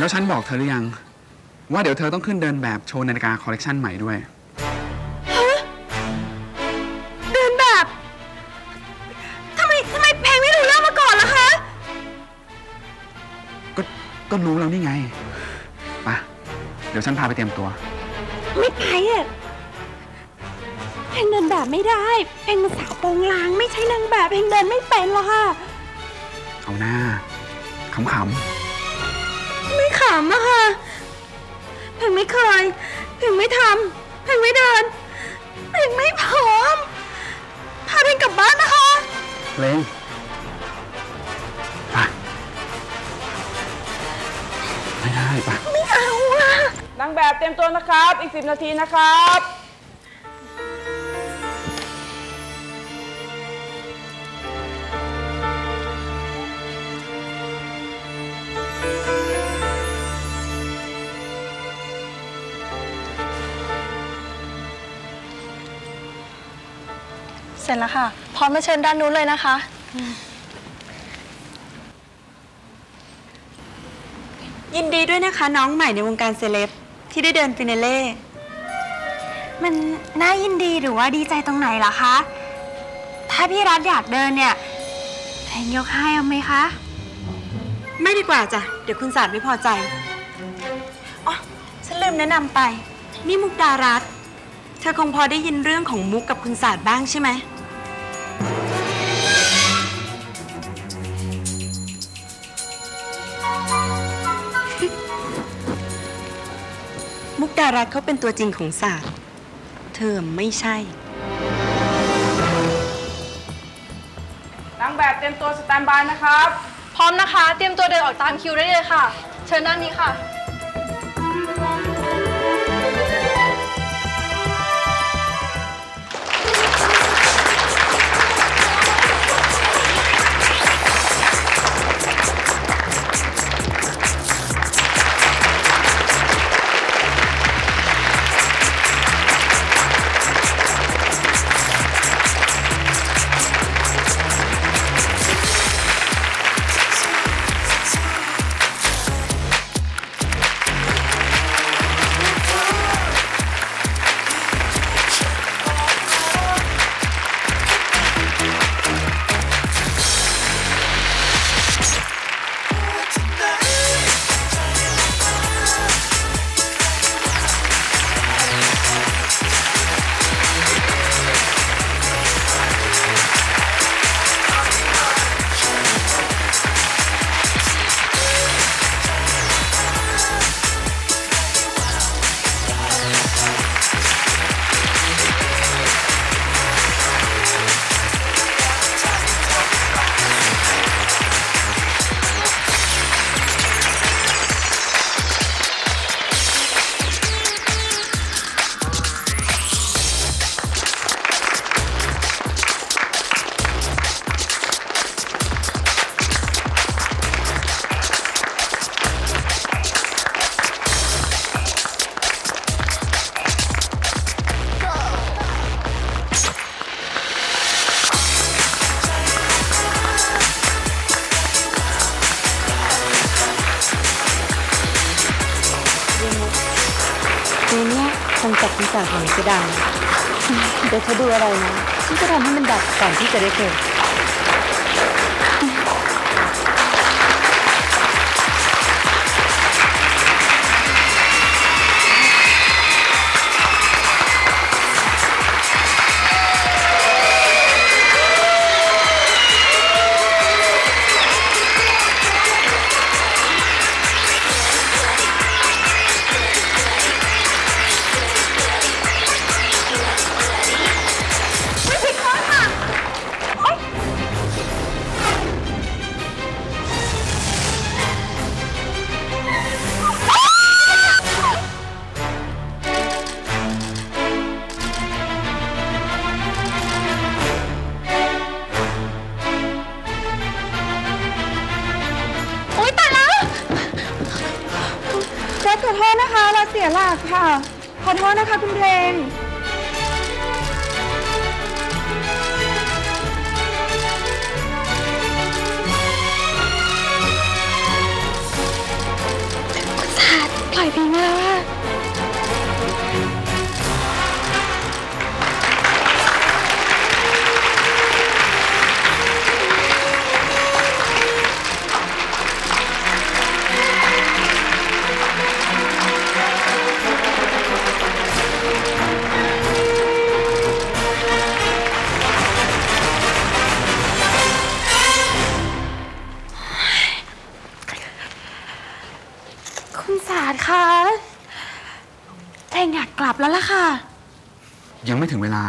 แล้วฉันบอกเธอหรือยัง ว่าเดี๋ยวเธอต้องขึ้นเดินแบบโชว์นาฬิกาคอลเลกชันใหม่ด้วยเดินแบบทำไมทำไมเพลงไม่รู้เรื่องมาก่อนล่ะคะ ก็ก็รู้แล้วนี่ไงไปะเดี๋ยวฉันพาไปเตรียมตัว ไม่ไปอะเพลงเดินแบบไม่ได้ เพลงมันสาวโปรงลาง ไม่ใช่นางแบบเพลงเดินไม่เป็นหรอกค่ะ เอาหน้าขำไม่ขำอะค่ะเพลงไม่เคยเพลงไม่ทำเพลงไม่เดินเพลงไม่พร้อมพาเพลงกลับบ้านนะคะๆเพลงไปไม่ได้ปะไม่เอาอะนางแบบเตรียมตัวนะครับ อีก10นาทีนะครับ ร็จแล้วค่ะ พร้อมมาเชิญด้านนู้นเลยนะคะ ยินดีด้วยนะคะ น้องใหม่ในวงการเซเลบที่ได้เดินฟินาเล่ มันน่ายินดีหรือว่าดีใจตรงไหนล่ะคะ ถ้าพี่รัฐอยากเดินเนี่ยเพลงยกให้เอาไหมคะ ไม่ดีกว่าจ้ะ เดี๋ยวคุณศาสตร์ไม่พอใจ อ๋อ ฉันลืมแนะนำไป นี่มุกดารัตน์เธอคงพอได้ยินเรื่องของมุกกับคุณศาสตร์บ้างใช่ไหม รัตน์เขาเป็นตัวจริงของศาสตร์เธอไม่ใช่ นางแบบเตรียมตัวสแตนบายนะครับ พร้อมนะคะ เตรียมตัวเดินออกตามคิวได้เลยค่ะ เชิญด้านนี้ค่ะ เพลงเนี้ยคงจับคุณศาสตร์ของจะดัง เดี๋ยวเธอดูอะไรนะฉันจะทำให้มันดับก่อนที่จะได้เกิด สียหลักค่ะ ขอโทษนะคะคุณเพลง กกลับแล้วล่ะค่ะ ยังไม่ถึงเวลา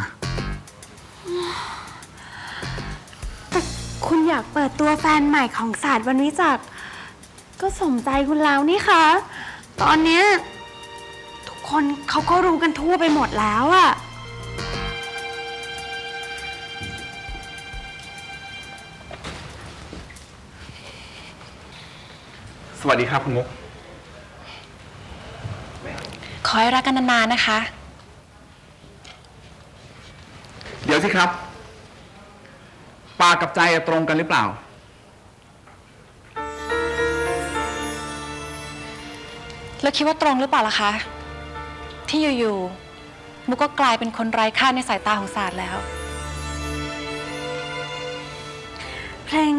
แต่คุณอยากเปิดตัวแฟนใหม่ของศาสตร์วันวิจักรก็สมใจคุณแล้วนี่คะ ตอนเนี้ยทุกคนเขาก็รู้กันทั่วไปหมดแล้วอะสวัสดีครับคุณมุก ขอให้รักกันนานๆนะคะ เดี๋ยวสิครับ ปากกับใจตรงกันหรือเปล่า แล้วคิดว่าตรงหรือเปล่าล่ะคะ ที่อยู่ๆมุกก็กลายเป็นคนไร้ค่าในสายตาของศาสตร์แล้ว เพลง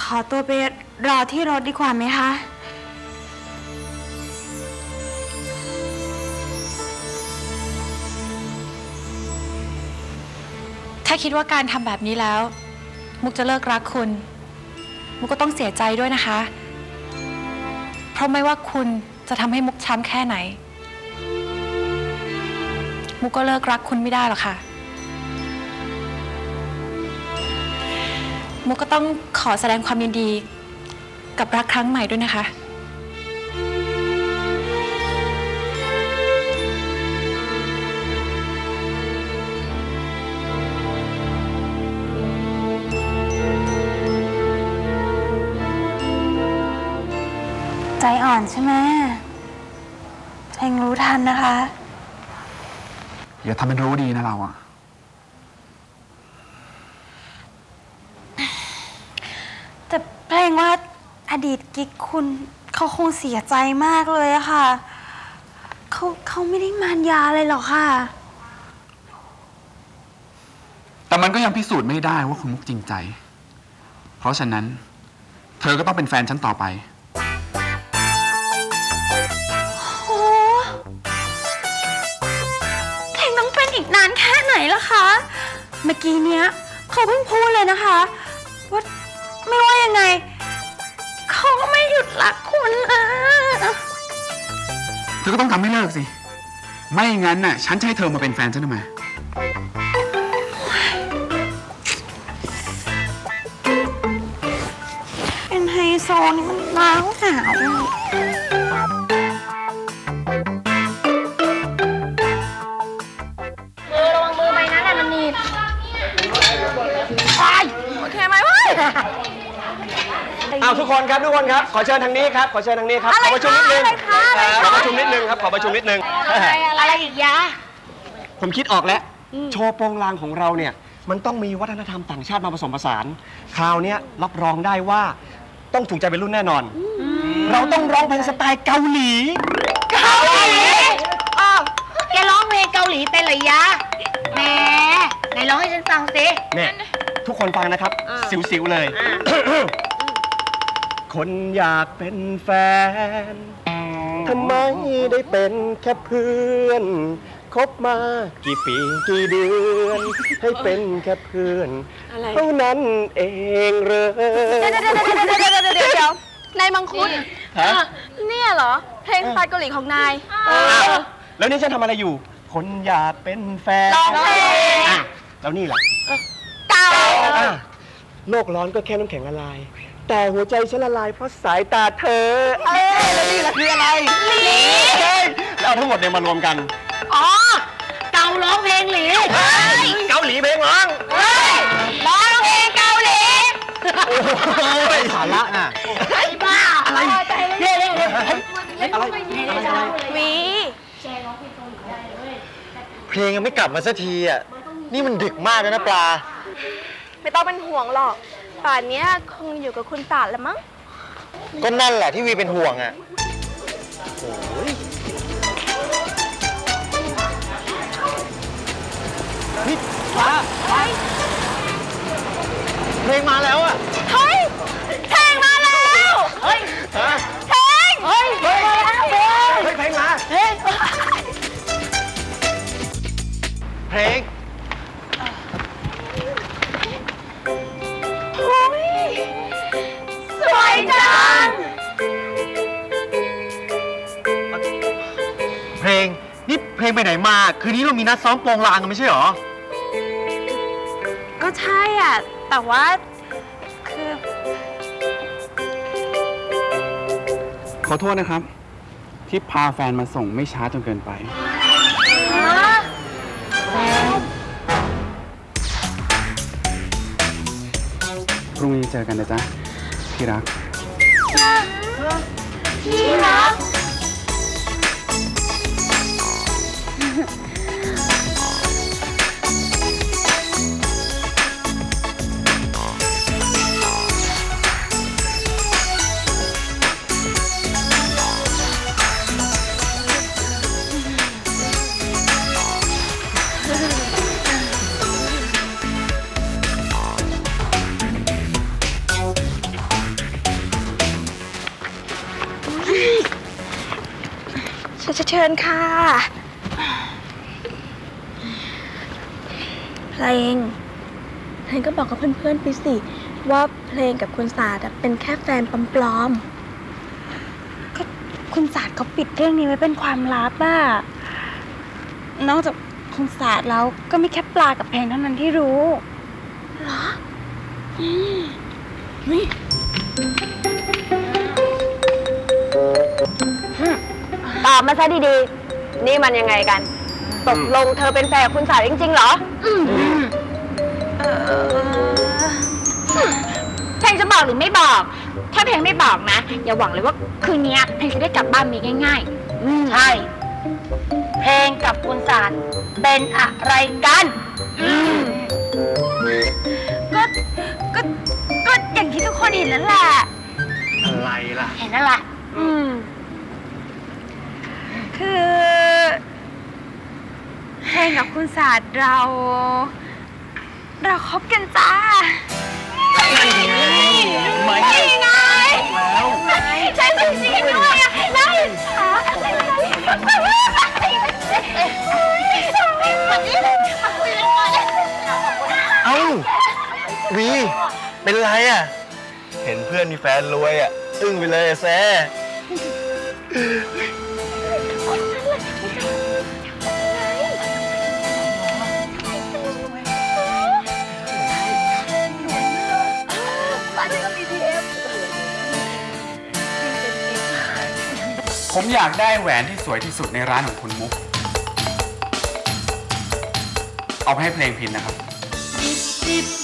ขอตัวไปรอที่รถดีกว่าไหมคะ ถ้าคิดว่าการทำแบบนี้แล้ว มุกจะเลิกรักคุณ มุกก็ต้องเสียใจด้วยนะคะ เพราะไม่ว่าคุณจะทำให้มุกช้ำแค่ไหน มุกก็เลิกรักคุณไม่ได้หรอกค่ะ มุกก็ต้องขอแสดงความยินดี กับรักครั้งใหม่ด้วยนะคะ ใจอ่อนใช่ไหมเพลงรู้ทันนะคะ อย่าทำเป็นรู้ดีนะเราอะแต่เพลงว่าอดีตกิ๊กคุณเขาคงเสียใจมากเลยอะค่ะ เขาเขาไม่ได้มารยาเลยหรอกค่ะ แต่มันก็ยังพิสูจน์ไม่ได้ว่าคุณมุกจริงใจ เพราะฉะนั้น เธอก็ต้องเป็นแฟนฉันต่อไป คะ เมื่อกี้เนี้ยเขาเพิ่งพูดเลยนะคะว่าไม่ว่ายังไง เขาก็ไม่หยุดรักคุณนะเธอก็ต้องทำให้เลิกสิ ไม่งั้นน่ะฉันจะให้เธอมาเป็นแฟนฉันทำไมเป็นไฮโซนี่มันร้าวหาว เว้ยอ้าวทุกคนครับทุกคนครับขอเชิญทางนี้ครับขอเชิญทางนี้ครับขอประชุมนิดนึงอะไรคะอะไรคะเอ่อขอประชุมนิดนึงครับขอประชุมนิดนึงอะไรอีกยะผมคิดออกแล้ว โชว์โปรงลางของเราเนี่ย มันต้องมีวัฒนธรรมต่างชาติมาผสมผสาน คราวเนี้ยรับรองได้ว่าต้องถูกใจเป็นรุ่นแน่นอน เราต้องร้องเพลงสไตล์เกาหลี เกาหลีอ้าวแกร้องเพลงเกาหลีเป็นเหรอยะแหมไหนร้องให้ฉันฟังสิเนี่ย ทุกคนฟังนะครับสิวๆเลยคนอยากเป็นแฟน ทำไมได้เป็นแค่เพื่อน คบมากี่ปีกี่เดือน ให้เป็นแค่เพื่อนเท่านั้นเองเหรอเดี๋ยวเดี๋ยวเดี๋ยวเดี๋ยวเดี๋ยวนายมังคุดฮะ เนี่ยเหรอ เพลงสไตล์เกาหลีของนายอ้าวแล้วนี่ฉันทำอะไรอยู่ คนอยากเป็นแฟนร้องเพลงอะแล้วนี่ล่ะเก่า อะโลกร้อนก็แค่น้ำแข็งละลาย แต่หัวใจฉันละลายเพราะสายตาเธอ เอ้ยแล้วนี่ล่ะคืออะไรหลีแล้วเอาทั้งหมดเนี่ยมารวมกันอ๋อ เก่าร้องเพลงหลีเกาหลีเพลงร้องเฮ้ยร้องเพลงเกาหลีโอ้ยสาระน่ะไอ้บ้าอะไรเดี๋ยวเดี๋ยวเดี๋ยวอะไรอะไรวี เพลงยังไม่กลับมาสักทีอะ นี่มันดึกมากแล้วนะปลา ไม่ต้องเป็นห่วงหรอก ป่านเนี้ยคงอยู่กับคุณตาดแล้วมั้ง ก็นั่นแหละที่วีเป็นห่วงอะนี่ มา คืนนี้เรามีนัดซ้อมโปองลางกันไม่ใช่หรอ ก็ใช่อะ แต่ว่าคือ ขอโทษนะครับ ที่พาแฟนมาส่งไม่ช้าจนเกินไป พรุ่งนี้เจอกันนะจ๊ะ ที่รัก ที่รัก เชิญเชิญค่ะ เพลง เพลงก็บอกกับเพื่อนๆไปสิ ว่าเพลงกับคุณศาสตร์อะเป็นแค่แฟนปลอมก็คุณศาสตร์เขาปิดเรื่องนี้ไว้เป็นความลับอะนอกจากคุณศาสตร์แล้วก็มีแค่ปลากับเพลงเท่านั้นที่รู้ๆ ตอบมาซะดีๆ นี่มันยังไงกัน ตกลงเธอเป็นแฟนกับคุณศาสตร์จริงๆเหรอเพลงจะบอกหรือไม่บอก ถ้าเพลงไม่บอกนะ อย่าหวังเลยว่าคืนนี้เพลงจะได้กลับบ้านมีง่ายๆใช่ เพลงกับคุณศาสตร์เป็นอะไรกันก็ก็ก็อย่างที่ทุกคนเห็นแล้วแหละอะไรล่ะ เห็นนั่นแหละอืม คือเพลงกับคุณศาสตร์เรา เราคบกันจ้าไม่ไงฉันจริงๆด้วยอะน่าอิจฉาเอ้าวีเป็นไรอะ เห็นเพื่อนมีแฟนรวยอะ อึ้งไปเลยอะแซ่ ผมอยากได้แหวนที่สวยที่สุดในร้านของคุณมุก เอาไปให้เพลงพินนะครับ